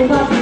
누가